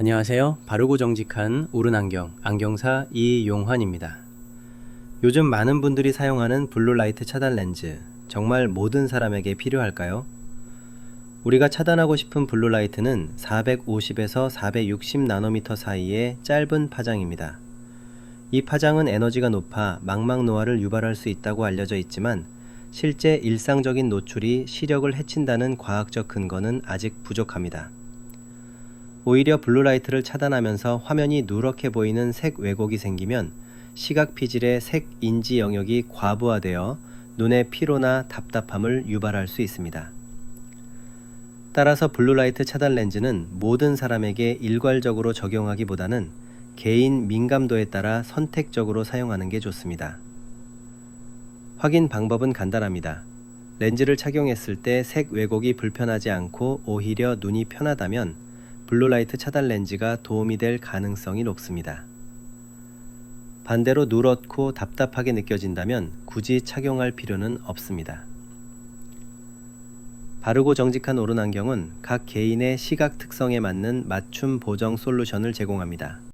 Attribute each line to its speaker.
Speaker 1: 안녕하세요. 바르고 정직한 오른 안경, 안경사 이용환입니다. 요즘 많은 분들이 사용하는 블루라이트 차단 렌즈, 정말 모든 사람에게 필요할까요? 우리가 차단하고 싶은 블루라이트는 450에서 460 나노미터 사이의 짧은 파장입니다. 이 파장은 에너지가 높아 망막 노화를 유발할 수 있다고 알려져 있지만 실제 일상적인 노출이 시력을 해친다는 과학적 근거는 아직 부족합니다. 오히려 블루라이트를 차단하면서 화면이 누렇게 보이는 색 왜곡이 생기면 시각 피질의 색 인지 영역이 과부하되어 눈의 피로나 답답함을 유발할 수 있습니다. 따라서 블루라이트 차단 렌즈는 모든 사람에게 일괄적으로 적용하기보다는 개인 민감도에 따라 선택적으로 사용하는 게 좋습니다. 확인 방법은 간단합니다. 렌즈를 착용했을 때 색 왜곡이 불편하지 않고 오히려 눈이 편하다면 블루라이트 차단 렌즈가 도움이 될 가능성이 높습니다. 반대로 누렇고 답답하게 느껴진다면 굳이 착용할 필요는 없습니다. 바르고 정직한 오른 안경은 각 개인의 시각 특성에 맞는 맞춤 보정 솔루션을 제공합니다.